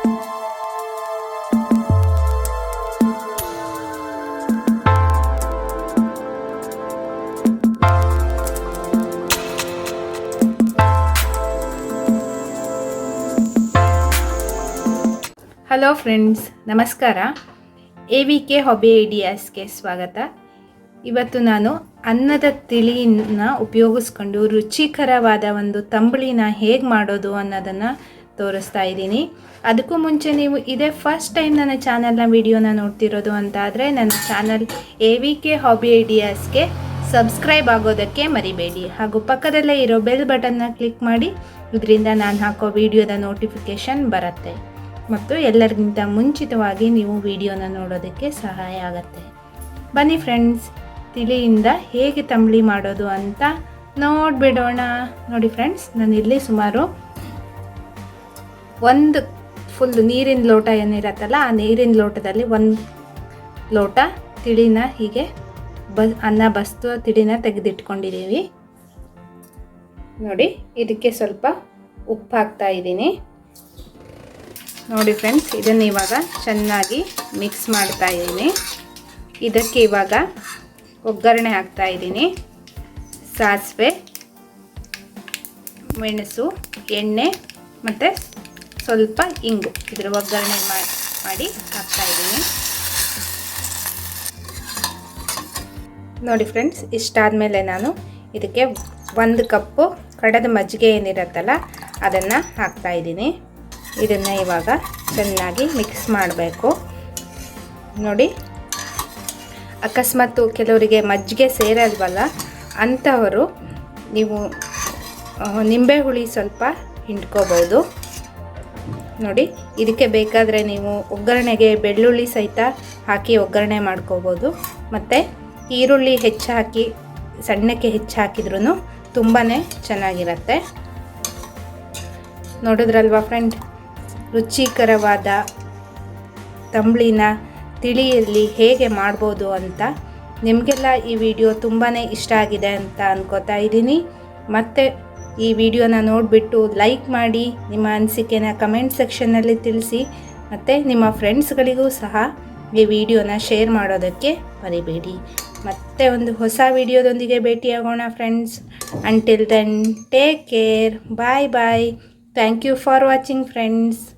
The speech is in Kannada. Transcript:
ಹಲೋ ಫ್ರೆಂಡ್ಸ್ ನಮಸ್ಕಾರ. ಎ ವಿ ಕೆ ಹಾಬಿ ಐಡಿಯಾಸ್ಗೆ ಸ್ವಾಗತ. ಇವತ್ತು ನಾನು ಅನ್ನದ ತಿಳಿನ ಉಪಯೋಗಿಸ್ಕೊಂಡು ರುಚಿಕರವಾದ ಒಂದು ತಂಬಳಿನ ಹೇಗೆ ಮಾಡೋದು ಅನ್ನೋದನ್ನು ತೋರಿಸ್ತಾ ಇದ್ದೀನಿ. ಅದಕ್ಕೂ ಮುಂಚೆ ನೀವು ಇದೇ ಫಸ್ಟ್ ಟೈಮ್ ನನ್ನ ಚಾನಲ್ನ ವಿಡಿಯೋನ ನೋಡ್ತಿರೋದು ಅಂತಾದರೆ ನನ್ನ channel A V K hobby ಐಡಿಯಾಸ್ಗೆ subscribe ಆಗೋದಕ್ಕೆ ಮರಿಬೇಡಿ. ಹಾಗೂ ಪಕ್ಕದಲ್ಲೇ ಇರೋ ಬೆಲ್ ಬಟನ್ನ ಕ್ಲಿಕ್ ಮಾಡಿ, ಇದರಿಂದ ನಾನು ಹಾಕೋ ವಿಡಿಯೋದ ನೋಟಿಫಿಕೇಷನ್ ಬರುತ್ತೆ. ಮತ್ತು ಎಲ್ಲರಿಗಿಂತ ಮುಂಚಿತವಾಗಿ ನೀವು ವಿಡಿಯೋನ ನೋಡೋದಕ್ಕೆ ಸಹಾಯ ಆಗುತ್ತೆ. ಬನ್ನಿ ಫ್ರೆಂಡ್ಸ್ ತಿಳಿಯಿಂದ ಹೇಗೆ ತಂಬಳಿ ಮಾಡೋದು ಅಂತ ನೋಡಿಬಿಡೋಣ. ನೋಡಿ ಫ್ರೆಂಡ್ಸ್ ನಾನು ಇಲ್ಲಿ ಸುಮಾರು ಒಂದು ಫುಲ್ ನೀರಿನ ಲೋಟ ಏನಿರತ್ತಲ್ಲ, ಆ ನೀರಿನ ಲೋಟದಲ್ಲಿ ಒಂದು ಲೋಟ ತಿಳಿನ ಹೀಗೆ ಬ, ಅನ್ನ, ಬಸ್ತು, ತಿಳಿನ ತೆಗೆದಿಟ್ಕೊಂಡಿದ್ದೀವಿ ನೋಡಿ, ಇದಕ್ಕೆ ಸ್ವಲ್ಪ ಉಪ್ಪು ಹಾಕ್ತಾ ಇದ್ದೀನಿ. ನೋಡಿ ಫ್ರೆಂಡ್ಸ್ ಇದನ್ನು ಇವಾಗ ಚೆನ್ನಾಗಿ ಮಿಕ್ಸ್ ಮಾಡ್ತಾ ಇದ್ದೀನಿ. ಇದಕ್ಕೆ ಇವಾಗ ಒಗ್ಗರಣೆ ಹಾಕ್ತಾ ಇದ್ದೀನಿ. ಸಾಸಿವೆ, ಮೆಣಸು, ಎಣ್ಣೆ ಮತ್ತು ಸ್ವಲ್ಪ ಇಂಗು ಇದರ ಒಗ್ಗರಣೆ ಮಾಡಿ ಹಾಕ್ತಾ ಇದ್ದೀನಿ. ನೋಡಿ ಫ್ರೆಂಡ್ಸ್, ಇಷ್ಟಾದಮೇಲೆ ನಾನು ಇದಕ್ಕೆ ಒಂದು ಕಪ್ಪು ಕಡದ ಮಜ್ಜಿಗೆ ಏನಿರುತ್ತಲ್ಲ, ಅದನ್ನು ಹಾಕ್ತಾ ಇದ್ದೀನಿ. ಇದನ್ನು ಇವಾಗ ಚೆನ್ನಾಗಿ ಮಿಕ್ಸ್ ಮಾಡಬೇಕು. ನೋಡಿ, ಅಕಸ್ಮಾತ್ ಕೆಲವರಿಗೆ ಮಜ್ಜಿಗೆ ಸೇರಲ್ವಲ್ಲ ಅಂಥವರು ನೀವು ನಿಂಬೆ ಹುಳಿ ಸ್ವಲ್ಪ ಹಿಂಡ್ಕೋಬೋದು. ನೋಡಿ, ಇದಕ್ಕೆ ಬೇಕಾದರೆ ನೀವು ಒಗ್ಗರಣೆಗೆ ಬೆಳ್ಳುಳ್ಳಿ ಸಹಿತ ಹಾಕಿ ಒಗ್ಗರಣೆ ಮಾಡ್ಕೋಬೋದು. ಮತ್ತು ಈರುಳ್ಳಿ ಹೆಚ್ಚು ಹಾಕಿ ಸಣ್ಣಕ್ಕೆ ಹೆಚ್ಚು ಹಾಕಿದ್ರೂ ತುಂಬಾ ಚೆನ್ನಾಗಿರುತ್ತೆ. ನೋಡಿದ್ರಲ್ವಾ ಫ್ರೆಂಡ್ ರುಚಿಕರವಾದ ತಂಬಳಿನ ತಿಳಿಯಲ್ಲಿ ಹೇಗೆ ಮಾಡ್ಬೋದು ಅಂತ ನಿಮಗೆಲ್ಲ ಈ ವಿಡಿಯೋ ತುಂಬಾ ಇಷ್ಟ ಆಗಿದೆ ಅಂತ ಅನ್ಕೋತಾ ಇದ್ದೀನಿ. ಮತ್ತು ಈ ವಿಡಿಯೋನ ನೋಡಿಬಿಟ್ಟು ಲೈಕ್ ಮಾಡಿ ನಿಮ್ಮ ಅನಿಸಿಕೆನ ಕಮೆಂಟ್ ಸೆಕ್ಷನ್ನಲ್ಲಿ ತಿಳಿಸಿ ಮತ್ತು ನಿಮ್ಮ ಫ್ರೆಂಡ್ಸ್ಗಳಿಗೂ ಸಹ ಈ ವಿಡಿಯೋನ ಶೇರ್ ಮಾಡೋದಕ್ಕೆ ಮರಿಬೇಡಿ. ಮತ್ತೆ ಒಂದು ಹೊಸ ವಿಡಿಯೋದೊಂದಿಗೆ ಭೇಟಿಯಾಗೋಣ friends until then take care bye bye thank you for watching friends